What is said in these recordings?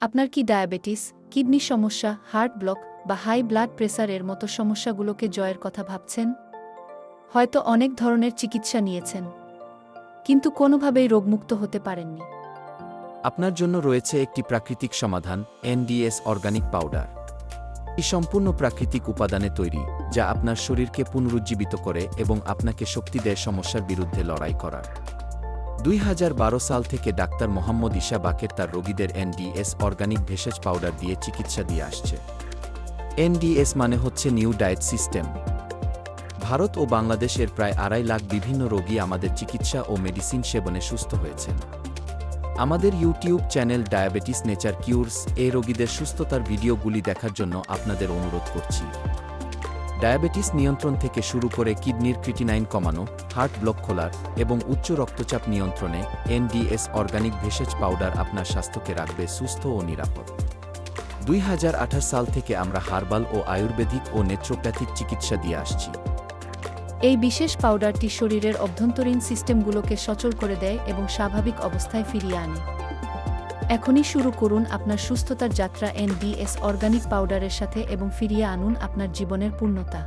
আপনার কি diabetes, kidney সমস্যা, হার্ট ব্লক বা হাই ব্লাড প্রেসারের মতো সমস্যাগুলোকে জয়ের কথা ভাবছেন? হয়তো অনেক ধরনের চিকিৎসা নিয়েছেন। কিন্তু কোনোভাবেই রোগমুক্ত হতে পারেননি। আপনার জন্য রয়েছে একটি প্রাকৃতিক সমাধান এনডিএস অর্গানিক পাউডার। এই সম্পূর্ণ প্রাকৃতিক উপাদানে তৈরি, যা আপনার শরীরকে পুনরুজ্জীবিত করে এবং আপনাকে শক্তি দেয় সমস্যার বিরুদ্ধে লড়াই করার। দুই হাজার বারো সাল থেকে ডাক্তার মোহাম্মদ ইশা বাকের তার রোগীদের এনডিএস অর্গানিক ভেষজ পাউডার দিয়ে চিকিৎসা দিয়ে আসছে। এনডিএস মানে হচ্ছে নিউ ডায়েট সিস্টেম। ভারত ও বাংলাদেশের প্রায় আড়াই লাখ বিভিন্ন রোগী আমাদের চিকিৎসা ও মেডিসিন সেবনে সুস্থ হয়েছেন। আমাদের YouTube channel diabetes nature cures এ রোগীদের সুস্থতার ভিডিওগুলি দেখার জন্য আপনাদের অনুরোধ করছি। ডায়াবেটিস নিয়ন্ত্রণ থেকে শুরু করে কিডনির ক্রিটিনাইন কমানো, হার্ট ব্লক খোলার এবং উচ্চ রক্তচাপ নিয়ন্ত্রণে এনডিএস অর্গানিক ভেষজ পাউডার আপনার স্বাস্থ্যকে রাখবে সুস্থ ও নিরাপদ। দুই হাজার আঠাশ সাল থেকে আমরা হার্বাল ও আয়ুর্বেদিক ও নেত্রোপ্যাথিক চিকিৎসা দিয়ে আসছি। এই বিশেষ পাউডারটি শরীরের অভ্যন্তরীণ সিস্টেমগুলোকে সচল করে দেয় এবং স্বাভাবিক অবস্থায় ফিরিয়ে আনে। এখনই শুরু করুন আপনার সুস্থতার যাত্রা এনডিএস অর্গানিক পাউডারের সাথে এবং ফিরিয়ে আনুন আপনার জীবনের পূর্ণতা।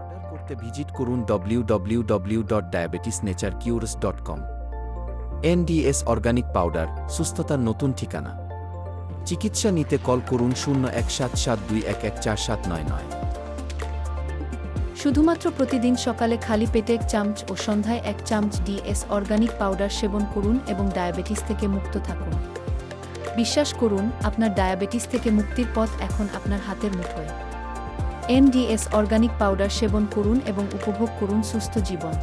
অর্ডার করতে ভিজিট করুন www.diabetesnaturecures.com এনডিএস অর্গানিক পাউডার, সুস্থতার নতুন ঠিকানা। চিকিৎসা নিতে কল করুন শূন্য এক সাত সাত দুই এক এক চার সাত নয় নয়। শুধুমাত্র প্রতিদিন সকালে খালি পেটে এক চামচ ও সন্ধ্যায় এক চামচ ডিএস অর্গানিক পাউডার সেবন করুন এবং ডায়াবেটিস থেকে মুক্ত থাকুন। বিশ্বাস করুন, আপনার ডায়াবেটিস থেকে মুক্তির পথ এখন আপনার হাতের মুঠোয়। এনডিএস অর্গানিক পাউডার সেবন করুন এবং উপভোগ করুন সুস্থ জীবন।